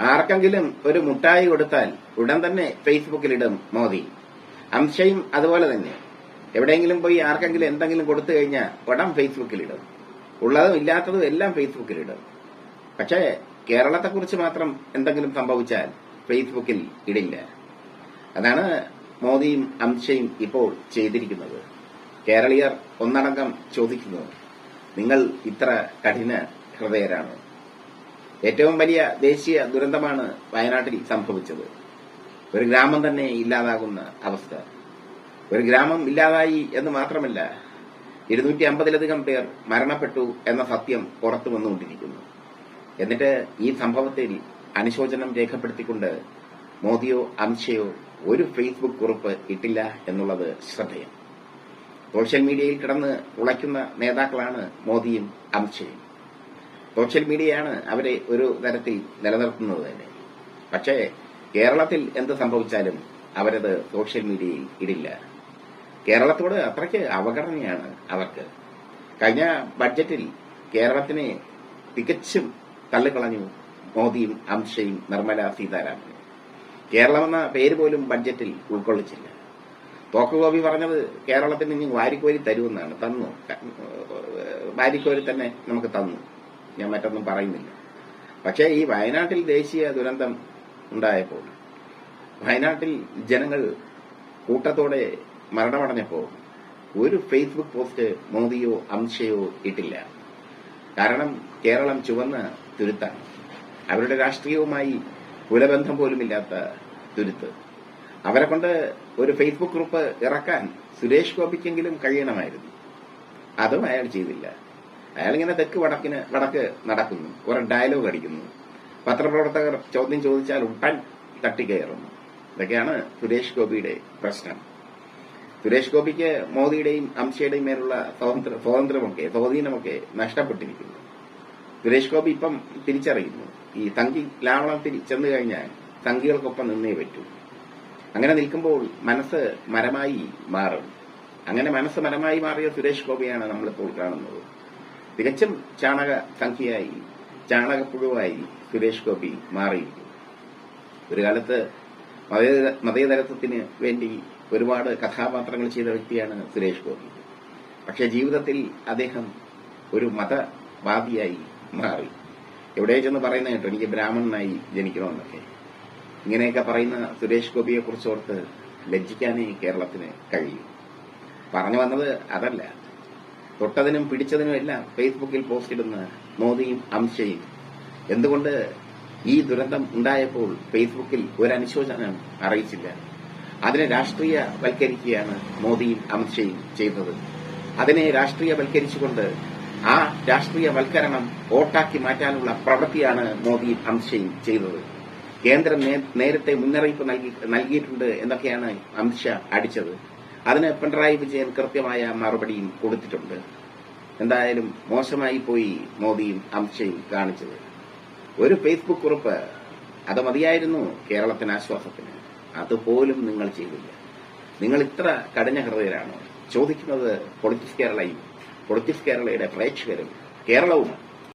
ആർക്കെങ്കിലും ഒരു മുട്ടായി കൊടുത്താൽ ഉടൻ തന്നെ ഫേസ്ബുക്കിലിടും മോദി. അംശയും അതുപോലെ തന്നെ. എവിടെയെങ്കിലും പോയി ആർക്കെങ്കിലും എന്തെങ്കിലും കൊടുത്തു കഴിഞ്ഞാൽ ഉടൻ ഫേസ്ബുക്കിലിടും. ഉള്ളതും ഇല്ലാത്തതും എല്ലാം ഫേസ്ബുക്കിലിടും. പക്ഷേ കേരളത്തെക്കുറിച്ച് മാത്രം എന്തെങ്കിലും സംഭവിച്ചാൽ ഫേസ്ബുക്കിൽ ഇടില്ല. അതാണ് മോദിയും അംശയും ഇപ്പോൾ ചെയ്തിരിക്കുന്നത്. കേരളീയർ ഒന്നടങ്കം ചോദിക്കുന്നു നിങ്ങൾ ഇത്ര കഠിന ഹൃദയരാണ്? ഏറ്റവും വലിയ ദേശീയ ദുരന്തമാണ് വയനാട്ടിൽ സംഭവിച്ചത്. ഒരു ഗ്രാമം തന്നെ ഇല്ലാതാകുന്ന അവസ്ഥ. ഒരു ഗ്രാമം ഇല്ലാതായി എന്ന് മാത്രമല്ല ഇരുന്നൂറ്റി അമ്പതിലധികം പേർ മരണപ്പെട്ടു എന്ന സത്യം പുറത്തു വന്നുകൊണ്ടിരിക്കുന്നു. എന്നിട്ട് ഈ സംഭവത്തിൽ അനുശോചനം രേഖപ്പെടുത്തിക്കൊണ്ട് മോദിയോ അമിത്ഷയോ ഒരു ഫേസ്ബുക്ക് കുറിപ്പ് ഇട്ടില്ല എന്നുള്ളത് ശ്രദ്ധേയം. സോഷ്യൽ മീഡിയയിൽ കിടന്ന് ഉളയ്ക്കുന്ന നേതാക്കളാണ് മോദിയും അമിത്ഷയും. സോഷ്യൽ മീഡിയയാണ് അവരെ ഒരു തരത്തിൽ നിലനിർത്തുന്നത് തന്നെ. പക്ഷേ കേരളത്തിൽ എന്ത് സംഭവിച്ചാലും അവരത് സോഷ്യൽ മീഡിയയിൽ ഇടില്ല. കേരളത്തോട് അത്രയ്ക്ക് അവഗണനയാണ് അവർക്ക്. കഴിഞ്ഞ ബഡ്ജറ്റിൽ കേരളത്തിനെ തികച്ചും തള്ളിക്കളഞ്ഞു മോദിയും അമിത്ഷയും നിർമ്മല സീതാരാമനും. കേരളമെന്ന പേര് പോലും ബഡ്ജറ്റിൽ ഉൾക്കൊള്ളിച്ചില്ല. തോക്കുഗോപി പറഞ്ഞത് കേരളത്തിന് ഇനി വാരിക്കോരി തരുമെന്നാണ് തന്നു. വാരിക്കോരി തന്നെ നമുക്ക് തന്നു. ഞാൻ മറ്റൊന്നും പറയുന്നില്ല. പക്ഷേ ഈ വയനാട്ടിൽ ദേശീയ ദുരന്തം ഉണ്ടായപ്പോൾ വയനാട്ടിൽ ജനങ്ങൾ കൂട്ടത്തോടെ മരണമടഞ്ഞപ്പോൾ ഒരു ഫേസ്ബുക്ക് പോസ്റ്റ് മോദിയോ അമിത്ഷയോ ഇട്ടില്ല. കാരണം കേരളം ചുവന്ന തുരുത്താണ്. അവരുടെ രാഷ്ട്രീയവുമായി കുലബന്ധം പോലുമില്ലാത്ത തുരുത്ത്. അവരെ കൊണ്ട് ഒരു ഫേസ്ബുക്ക് ഗ്രൂപ്പ് ഇറക്കാൻ സുരേഷ് ഗോപിക്കെങ്കിലും കഴിയണമായിരുന്നു. അതും അയാൾ ചെയ്തില്ല. അയാൾ ഇങ്ങനെ തെക്ക് വടക്കിന് വടക്ക് നടക്കുന്നു. കുറെ ഡയലോഗ് അടിക്കുന്നു. പത്രപ്രവർത്തകർ ചോദ്യം ചോദിച്ചാൽ ഉടൻ തട്ടിക്കയറുന്നു. ഇതൊക്കെയാണ് സുരേഷ് ഗോപിയുടെ പ്രശ്നം. സുരേഷ് ഗോപിക്ക് മോദിയുടെയും അംശയുടെയും മേലുള്ള സ്വാതന്ത്ര്യ സ്വാതന്ത്ര്യമൊക്കെ സ്വാധീനമൊക്കെ നഷ്ടപ്പെട്ടിരിക്കുന്നു. സുരേഷ് ഗോപി ഇപ്പം തിരിച്ചറിയുന്നു. ഈ തങ്കി ലാവണത്തിൽ ചെന്നു കഴിഞ്ഞാൽ തങ്കികൾക്കൊപ്പം നിന്നേ പറ്റൂ. അങ്ങനെ നിൽക്കുമ്പോൾ മനസ്സ് മരമായി മാറും. അങ്ങനെ മനസ്സ് മരമായി മാറിയ സുരേഷ് ഗോപിയാണ് നമ്മളിപ്പോൾ കാണുന്നത്. തികച്ചും ചാണക സംഖ്യയായി ചാണകപ്പുഴുവായി സുരേഷ് ഗോപി മാറിയിരിക്കും ഒരു കാലത്ത് മതേതര മതേതരത്വത്തിന് വേണ്ടി ഒരുപാട് കഥാപാത്രങ്ങൾ ചെയ്ത വ്യക്തിയാണ് സുരേഷ് ഗോപി. പക്ഷെ ജീവിതത്തിൽ അദ്ദേഹം ഒരു മതവാദിയായി മാറി. എവിടെ ചെന്ന് പറയുന്ന കേട്ടോ എനിക്ക് ബ്രാഹ്മണനായി ജനിക്കണമെന്നൊക്കെ. ഇങ്ങനെയൊക്കെ പറയുന്ന സുരേഷ് ഗോപിയെ കുറിച്ചോർത്ത് ലജ്ജിക്കാനേ കേരളത്തിന് കഴിയും. പറഞ്ഞു വന്നത് അതല്ല. തൊട്ടതിനും പിടിച്ചതിനും എല്ലാം ഫേസ്ബുക്കിൽ പോസ്റ്റ് ഇടുന്ന മോദിയും അമിത്ഷയും. എന്തുകൊണ്ട് ഈ ദുരന്തം ഉണ്ടായപ്പോൾ ഫേസ്ബുക്കിൽ ഒരു അനുശോചനം അറിയിച്ചില്ല? അതിനെ രാഷ്ട്രീയവൽക്കരിക്കുകയാണ് മോദിയും അമിത്ഷയും ചെയ്തത്. അതിനെ രാഷ്ട്രീയവൽക്കരിച്ചുകൊണ്ട് ആ രാഷ്ട്രീയവൽക്കരണം വോട്ടാക്കി മാറ്റാനുള്ള പ്രവൃത്തിയാണ് മോദിയും അമിത്ഷയും ചെയ്തത്. കേന്ദ്രം നേരത്തെ മുന്നറിയിപ്പ് നൽകി നൽകിയിട്ടുണ്ട് എന്നൊക്കെയാണ് അമിത്ഷാ അടിച്ചത്. അതിന് പിണറായി വിജയൻ കൃത്യമായ മറുപടിയും കൊടുത്തിട്ടുണ്ട്. എന്തായാലും മോശമായി പോയി മോദിയും അമിത്ഷയും കാണിച്ചത്. ഒരു ഫേസ്ബുക്ക് കുറിപ്പ് അത് മതിയായിരുന്നു കേരളത്തിന് ആശ്വാസത്തിന്. അതുപോലും നിങ്ങൾ ചെയ്തില്ല. നിങ്ങൾ ഇത്ര കഠിന ഹൃദയരാണോ ചോദിക്കുന്നത് പൊളിറ്റിക്സ് കേരളയും പൊളിറ്റിക്സ് കേരളയുടെ പ്രേക്ഷകരും കേരളവുമാണ്